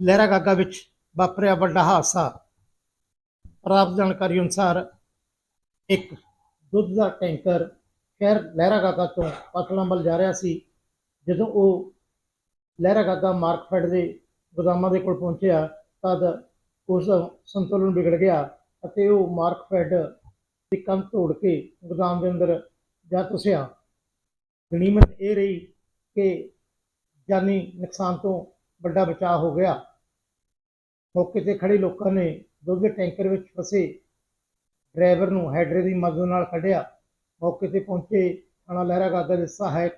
ਲਹਿਰਾ ਗਾਗਾ ਵਿੱਚ ਵਾਪਰਿਆ ਵੱਡਾ ਹਾਦਸਾ। ਪ੍ਰਾਪਤ ਜਾਣਕਾਰੀ ਅਨੁਸਾਰ ਇੱਕ ਦੁੱਧ ਦਾ ਟੈਂਕਰ ਖੈਰ ਲਹਿਰਾ ਗਾਗਾ ਤੋਂ ਪਾਤੜਾਂ ਵੱਲ ਜਾ ਰਿਹਾ ਸੀ, ਜਦੋਂ ਉਹ ਲਹਿਰਾ ਗਾਗਾ ਮਾਰਕਫੈਡ ਦੇ ਗੋਦਾਮਾਂ ਦੇ ਕੋਲ ਪਹੁੰਚਿਆ, ਤਦ ਉਸ ਸੰਤੁਲਨ ਵਿਗੜ ਗਿਆ ਅਤੇ ਉਹ ਮਾਰਕਫੈਡ ਦੀ ਕੰਧ ਤੋੜ ਕੇ ਗੋਦਾਮ ਦੇ ਅੰਦਰ ਜਾ ਤੁਸਿਆ ਗਣੀਮਤ ਇਹ ਰਹੀ ਕਿ ਜਾਨੀ ਨੁਕਸਾਨ ਤੋਂ ਵੱਡਾ ਬਚਾਅ ਹੋ ਗਿਆ। ਮੌਕੇ ਤੇ ਖੜੇ ਲੋਕਾਂ ਨੇ ਦੁੱਧ ਦੇ ਟੈਂਕਰ ਵਿੱਚ ਫਸੇ। ਡਰਾਈਵਰ ਨੂੰ ਹੈਡਰੇ ਦੀ ਮਦਦ ਨਾਲ ਕੱਢਿਆ। ਮੌਕੇ ਤੇ ਪਹੁੰਚੇ ਥਾਣਾ ਲਹਿਰਾ ਗਾਗਾ ਦੇ ਸਹਾਇਕ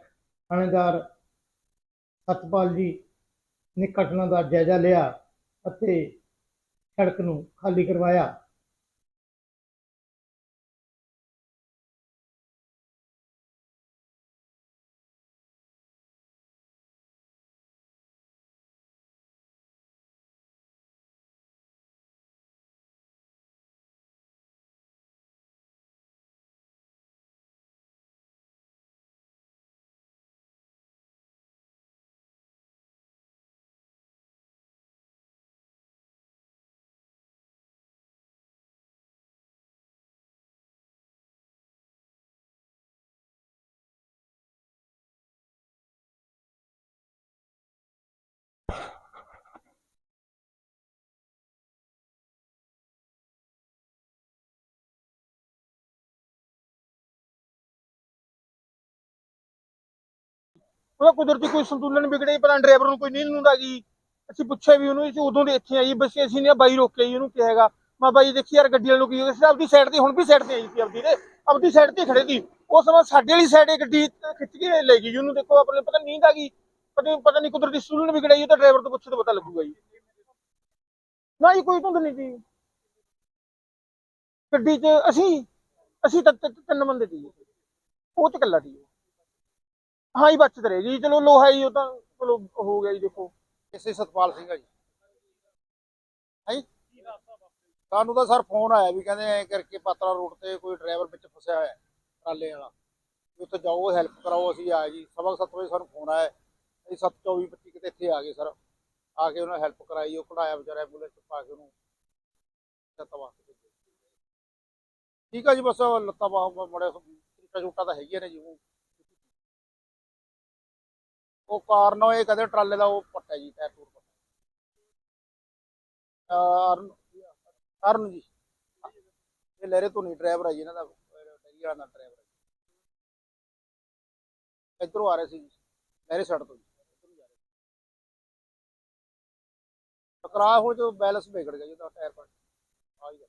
ਥਾਣੇਦਾਰ ਸਤਪਾਲ ਜੀ ਨੇ ਘਟਨਾ ਦਾ ਜਾਇਜ਼ਾ ਲਿਆ ਅਤੇ ਸੜਕ ਨੂੰ ਖਾਲੀ ਕਰਵਾਇਆ। ਉਹਦਾ ਕੁਦਰਤੀ ਕੋਈ ਸੰਤੁਲਨ ਵਿਗੜੇ ਪਰ ਡਰਾਈਵਰ ਨੂੰ ਕੋਈ ਨੀਂਦ ਨੂੰਦ ਆ ਅਸੀਂ ਪੁੱਛਿਆ ਵੀ ਉਹਨੂੰ, ਅਸੀਂ ਉਦੋਂ ਦੇ ਇੱਥੇ ਆਈ ਬਸ ਅਸੀਂ ਨੇ ਬਾਈ ਰੋਕਿਆ ਜੀ ਉਹਨੂੰ ਕਿਹਾਗਾ ਮੈਂ ਬਾਈ ਦੇਖੀ ਯਾਰ ਗੱਡੀ ਵਾਲੇ ਨੂੰ ਕੀ ਹੋ ਗਿਆ ਆਪਦੀ ਸਾਈਡ ਤੇ, ਹੁਣ ਵੀ ਸਾਈਡ ਤੇ ਆਈ ਸੀ ਆਪਦੀ ਦੇ ਆਪਦੀ ਸਾਈਡ ਤੇ ਖੜੇ ਸੀ। ਉਸ ਸਮਾਂ ਸਾਡੇ ਵਾਲੀ ਸਾਈਡ ਇਹ ਗੱਡੀ ਖਿੱਚ ਕੇ ਲੈ ਗਈ ਉਹਨੂੰ ਦੇਖੋ, ਆਪਣੇ ਪਤਾ ਨੀਂਦ ਆ ਗਈ, ਪਤਾ ਨੀ- ਪਤਾ ਨਹੀਂ ਕੁਦਰਤੀ ਸੰਤੁਲਨ ਵਿਗੜਿਆ ਜੀ, ਉਹ ਤਾਂ ਡਰਾਈਵਰ ਤੋਂ ਪੁੱਛੋ ਤਾਂ ਪਤਾ ਲੱਗੂਗਾ ਜੀ। ਨਾ ਜੀ, ਕੋਈ ਧੁੰਦ ਨਹੀਂ ਸੀ ਗੱਡੀ 'ਚ ਅਸੀਂ ਅਸੀਂ ਤਾਂ ਤਿੰਨ ਬੰਦੇ ਸੀ ਉਹ ਚ ਇਕੱਲਾ ਸੀ ਹਾਂ ਹੀ ਬਚਤ ਰਹੇ ਜੀ। ਚਲੋ ਲੋਹਾ ਹੀ ਉਹ ਤਾਂ ਚਲੋ ਹੋ ਗਿਆ ਜੀ ਦੇਖੋ। ਇਸੇ ਸਤਪਾਲ ਸਿੰਘ ਆ ਜੀ। ਹੈ ਸਾਨੂੰ ਤਾਂ ਸਰ ਫੋਨ ਆਇਆ ਵੀ ਕਹਿੰਦੇ ਐ ਕਰਕੇ ਪਾਤਰਾ ਰੋਡ ਤੇ ਕੋਈ ਡਰਾਈਵਰ ਵਿੱਚ ਫਸਿਆ ਹੋਇਆ ਹੈ, ਟਰਾਲੇ ਵਾਲਾ। ਵੀ ਉੱਥੇ ਜਾਓ ਹੈਲਪ ਕਰਾਓ ਅਸੀਂ ਆਏ ਜੀ। ਸਵਾ ਕੁ ਸੱਤ ਵਜੇ ਸਾਨੂੰ ਫੋਨ ਆਇਆ। ਅਸੀਂ 7:24 25 ਕਿਤੇ ਇੱਥੇ ਆ ਗਏ ਸਰ। ਆ ਕੇ ਉਹਨਾਂ ਹੈਲਪ ਕਰਾਈ ਉਹ ਕਢਾਇਆ ਵਿਚਾਰਾ ਐਂਬੂਲੈਂਸ ਚ ਪਾ ਕੇ ਉਹਨੂੰ ਲੱਤਾਂ ਵਾਸਤੇ ਭੇਜਿਆ। ਠੀਕ ਆ ਜੀ ਬਸ ਲੱਤਾਂ ਬਾਹ ਮੜੇ ਟੁੱਟਾ ਛੋਟਾ ਤਾਂ ਹੈਗੀਆਂ ਨੇ ਜੀ ਉਹ ਉਹ ਕਾਰਨ ਉਹ ਇਹ ਕਹਿੰਦੇ ਟਰਾਲੇ ਦਾ ਉਹ ਪੱਟਿਆ ਜੀ, ਟਾਇਰ ਟੂਰ ਪੱਟਿਆ ਅਰਨ ਅਰਨ ਜੀ। ਇਹ ਲਹਿਰੇ ਤੋਂ ਨਹੀਂ ਡਰਾਈਵਰ ਆ ਜੀ, ਇਹਨਾਂ ਦਾ ਡੈਰੀ ਵਾਲਾ ਦਾ ਡਰਾਈਵਰ ਇਧਰੋਂ ਆ ਰਹੇ ਸੀ ਜੀ, ਲਹਿਰੇ ਸੜ ਤੋਂ ਜੀ। ਇੱਧਰੋਂ ਟਕਰਾਅ ਹੋਣ ਜੋ, ਬੈਲੈਂਸ ਵਿਗੜ ਗਿਆ ਜੀ, ਉਹਦਾ ਟਾਇਰ ਪੱਟ ਆ ਜੀ